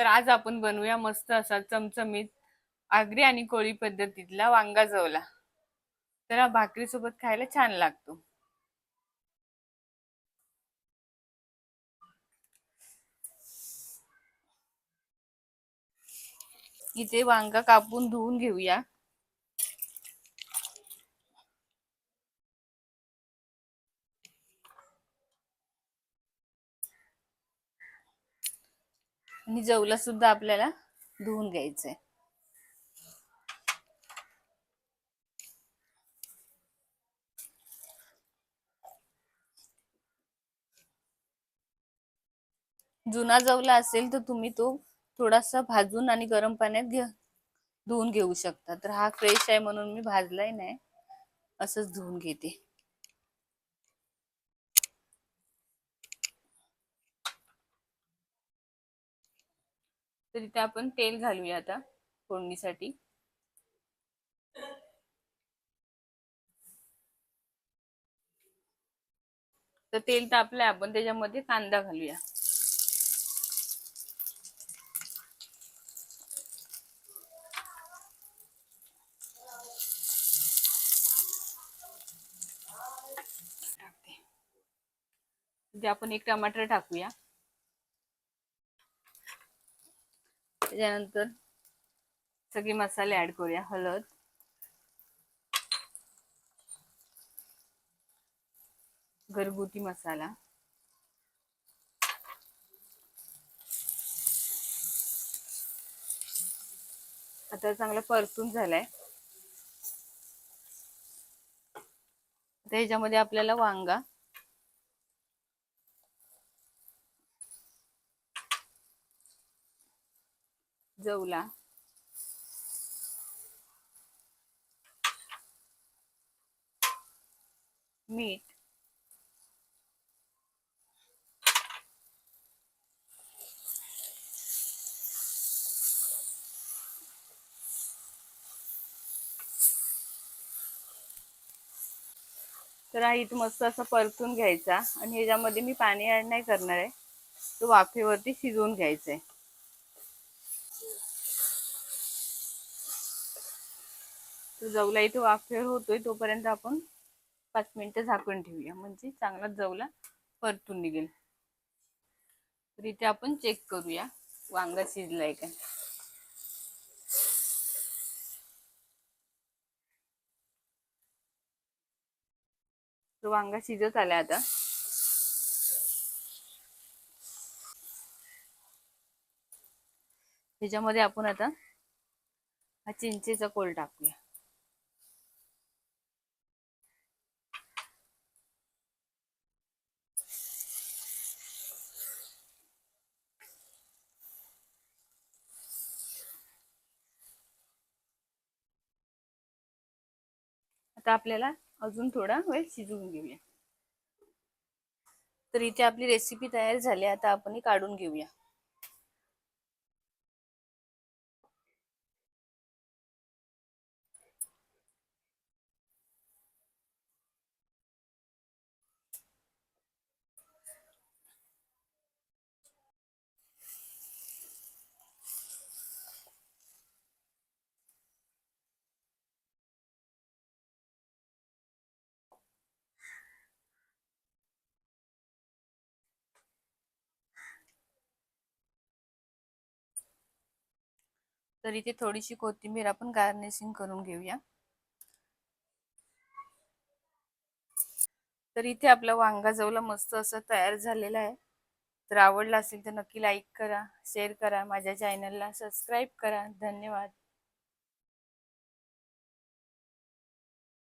तर आज आपण बनवूया मस्त असा चमचमीत आगरी आणि कोळी पद्धतीतला वांगा जवला. तर हा भाकरीसोबत खायला छान लागतो. इथे वांगा कापून धुवून घेऊया. आणि जवला सुद्धा आपल्याला धुवून घ्यायचंय. जुना जवला असेल तर तुम्ही तो थोडासा भाजून आणि गरम पाण्यात घे धुवून घेऊ शकता. तर हा फ्रेश आहे म्हणून मी भाजलाय नाही असंच धुवून घेते. तर इथे आपण तेल घालूया आता फोडणीसाठी. तर तेल तापलंय आपण त्याच्यामध्ये कांदा घालूया. आपण एक टमाटर टाकूया. त्याच्यानंतर सगळे मसाले ऍड करूया हळद. घरगुती मसाला. आता चांगला परतून झालाय. ह्याच्यामध्ये आपल्याला वांगा. जवला. मीठ. तर हा इथं मस्त असं परतून घ्यायचा आणि ह्याच्यामध्ये मी पाणी ॲड नाही करणार आहे. तो वाफेवरती शिजवून घ्यायचा आहे जवला इथे वाफेवर होतोय तोपर्यंत आपण पाच मिनिटं झाकून ठेवूया. म्हणजे चांगला जवला परतून निघेल. तर इथे आपण चेक करूया. वांगा शिजलाय का? वांगा शिजत आला आता. त्याच्यामध्ये आपण आता हा चिंचेचा कोल टाकूया. आता आपल्याला अजून थोडा वेळ शिजवून घेऊया. तर इथे आपली रेसिपी तयार झाली आता आपण ही काढून घेऊया. तर इथे थोडीशी कोथिंबीर आपण गार्निशिंग करून घेऊया. तर इथे आपला वांगा जवला मस्त असं तयार झालेला आहे. तर आवडला असेल तर नक्की लाईक करा शेअर करा माझ्या चॅनलला सबस्क्राईब करा. धन्यवाद.